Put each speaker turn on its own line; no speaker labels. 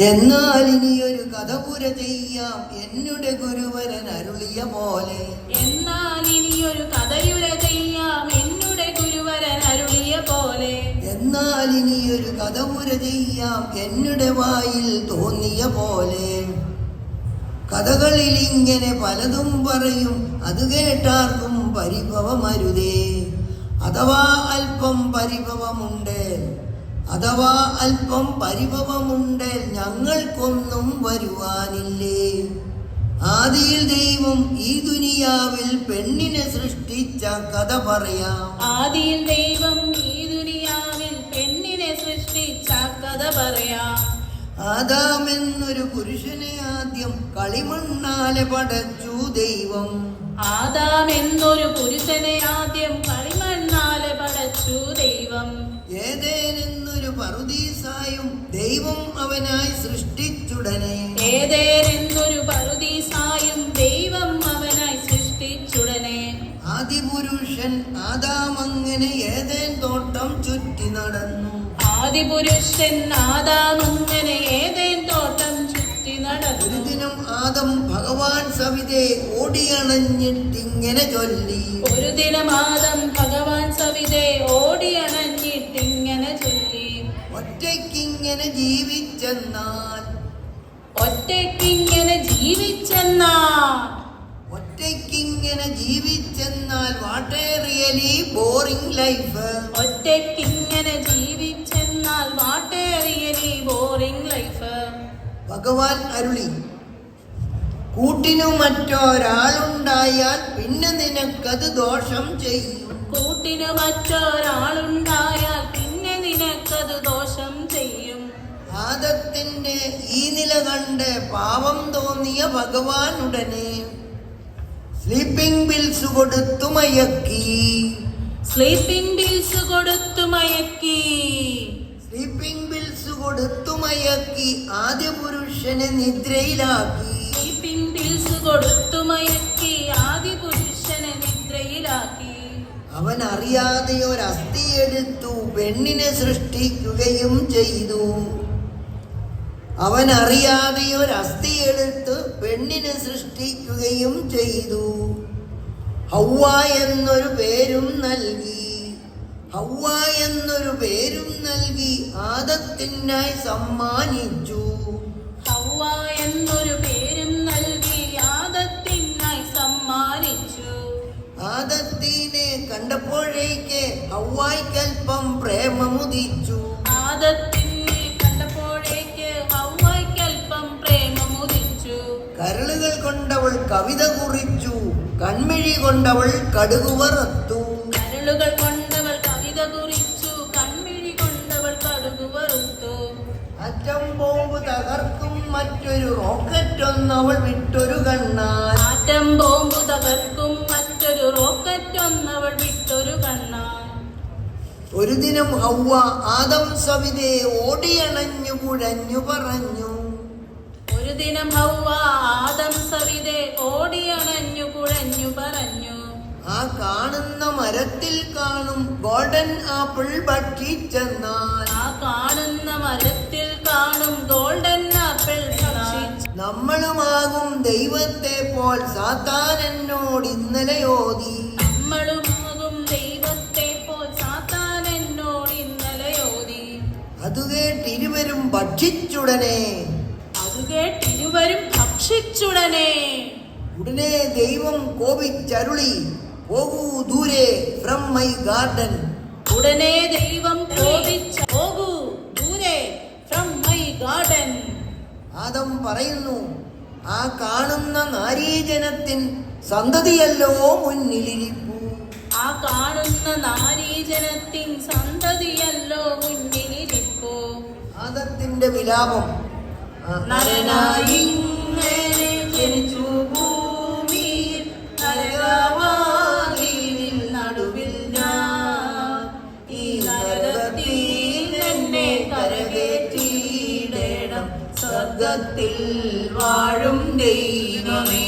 എന്നാൽ ഇനിയൊരു കഥ പുര ചെയ്യാം. എന്നുടെ ഗുരുവരൻ അരുളിയ പോലെ.
എന്നാൽ ഇനി ഇനിയൊരു കഥയുര ചെയ്യാം. എന്നുടെ ഗുരുവരൻ അരുളിയ പോലെ.
എന്നാൽ ഇനിയൊരു കഥ പുര ചെയ്യാം. എന്നുടെ വായിൽ തോന്നിയ പോലെ. കഥകളിൽ ഇങ്ങനെ പലതും പറയും. അത് കേട്ടാർക്കും പരിഭവമരുതേ. അഥവാ അല്പം പരിഭവമുണ്ട്. അഥവാ അല്പം പരിഭവമുണ്ട് ഞങ്ങൾക്കൊന്നും വരുവാനില്ലേ? ആദിയിൽ ദൈവം ഈ ദുനിയാവിൽ പെണ്ണിനെ സൃഷ്ടിച്ച കഥ പറയാം.
ആദിയിൽ ദൈവം ഈ ദുനിയാവിൽ പെണ്ണിനെ സൃഷ്ടിച്ച കഥ പറയാം.
ആദാം എന്നൊരു പുരുഷനെ ആദ്യം കളിമണ്ണാലെ പടച്ചു ദൈവം.
ആദാം എന്നൊരു പുരുഷനെ
അവനായി സൃഷ്ടിച്ചുടനെ.
ഏതേരെന്നൊരു പറുദീസായും ദൈവം അവനായി സൃഷ്ടിച്ചുടനെ.
ആദിപുരുഷൻ ആദാമങ്ങനെ ഏതേൻ തോട്ടം ചുറ്റി നടന്നു.
ആദിപുരുഷൻ ആദാമങ്ങനെ ഏതേൻ തോട്ടം ചുറ്റി
ഒരു
നടന്നു.
ദിനം ആദം ഭഗവാൻ ഓടിയണഞ്ഞിട്ട് ഓടിയണഞ്ഞിട്ടിങ്ങനെ ചൊല്ലി.
ഒരു ദിനമാദം ഭഗവാൻ സവിതെ ഓടിയണഞ്ഞിട്ടിങ്ങനെ
ഒറ്റയ്ക്കിങ്ങനെ ജീവിച്ചെന്നാൽ?
ഒറ്റയ്ക്കിങ്ങനെ ജീവിച്ചെന്നാൽ?
ഒറ്റയ്ക്കിങ്ങനെ ജീവിച്ചെന്നാൽ what a really boring life.
ഒറ്റയ്ക്കിങ്ങനെ ജീവിച്ചെന്നാൽ what a really boring life.
ഭഗവാൻ അരുളി കൂട്ടിനു മറ്റൊരാളുണ്ടായാൽ പിന്നെ നിനക്കത് ദോഷം ചെയ്യും.
കൂട്ടിനു മറ്റൊരാളുണ്ടായാൽ
ആദത്തിന്റെ ഈ നില കണ്ട് പാവം തോന്നിയ ഭഗവാൻ ഉടനെ സ്ലീപ്പിംഗ് ബിൽസ് കൊടുത്തു മയക്കി.
സ്ലീപ്പിംഗ് ബിൽസ് കൊടുത്തു മയക്കി.
സ്ലീപ്പിംഗ് ബിൽസ് കൊടുത്തു മയക്കി. ആദ്യ പുരുഷനെ നിദ്രയിലാക്കി.
സ്ലീപ്പിംഗ് ബിൽസ് കൊടുത്തു മയക്കി. ആദ്യ പുരുഷനെ നിദ്രയിലാക്കി.
അവൻ അറിയാതെ ഒരു അസ്ഥി എടുത്തു. പെണ്ണിനെ സൃഷ്ടിക്കുകയും ചെയ്തു. അവൻ അറിയാതെ ഒരു അസ്ഥി എടുത്ത് പെണ്ണിനെ സൃഷ്ടിക്കുകയും ചെയ്തു. ഹൗവ എന്നൊരു പേരും നൽകി. ഹൗവ എന്നൊരു പേരും നൽകി ആദത്തിനായി സമ്മാനിച്ചു.
ഹൗവ എന്നൊരു പേരും നൽകി ആദത്തിനായി സമ്മാനിച്ചു.
ആദത്തിനെ കണ്ടപ്പോഴേക്ക് ഹൗവായ്ക്കൽപ്പം പ്രേമമുദിച്ചു.
ആദത്തിനെ
കവിത കുറിച്ചു. കൺമിഴി കൊണ്ടവൾ കടുകുവറത്തു
കരളുകൾ കൊണ്ടവൾ കവിത കുറിച്ചു. കൺമിഴി കൊണ്ടവൾ കടുകുവറുത്തു
അറ്റം ബോംബ് തകർക്കും മറ്റൊരു റോക്കറ്റ് ഒന്നവൾ വിട്ടൊരു കണ്ണാൽ
ആറ്റം ബോംബ് തകർക്കും മറ്റൊരു റോക്കറ്റ് ഒന്നവൾ വിട്ടൊരു കണ്ണാൽ
ഒരു ദിനം ഹൗവ ആദം സവിതെ ഓടിയണഞ്ഞു കുഴഞ്ഞു പറഞ്ഞു.
ദിനം ആദം സവിതെ ഓടിയണഞ്ഞു കുഴഞ്ഞു പറഞ്ഞു
ആ കാണുന്ന മരത്തിൽ കാണും ഗോൾഡൻ ആപ്പിൾ ഭക്ഷിച്ചെന്നാൽ
ആ കാണുന്ന മരത്തിൽ കാണും ഗോൾഡൻ ആപ്പിൾ
നമ്മളുമാകും ദൈവത്തെ പോൽ സാത്താൻ എന്നോട് ഇന്നലെ ഓതി
നമ്മളുമാകും ദൈവത്തെ പോൽ സാത്താൻ എന്നോട് ഇന്നലെ ഓതി
അത് കേട്ടിരുവരും ഭക്ഷിച്ചുടനെ.
കേട്ടിരുവരും ഭക്ഷിച്ചുടനെ
ഉടനെ ദൈവം കോപിച്ചരുളി. പോകൂ ദൂരെ ഫ്രം മൈ ഗാർഡൻ
ഉടനെ ദൈവം കോപിച്ച പോകൂ ദൂരെ ഫ്രം മൈ ഗാർഡൻ
ആദം പറയുന്നു ആ കാണുന്ന നാരീജനത്തിൻ സന്തതിയല്ലോ മുന്നിലിരിക്കൂ
ആ കാണുന്ന നാരീജനത്തിൻ സന്തതിയല്ലോ മുന്നിലിരിക്കൂ
ആദത്തിന്റെ വിലാപം. ആ,
അങ്ങനെ ജനിച്ചു ഭൂമിയിൽ നരകവാതിലിൻ നടുവിൽ ഞാൻ ഈ നരകത്തിൽ എന്നെ കരകേറ്റിയിടണം. സ്വർഗത്തിൽ വാഴും ദൈവമേ.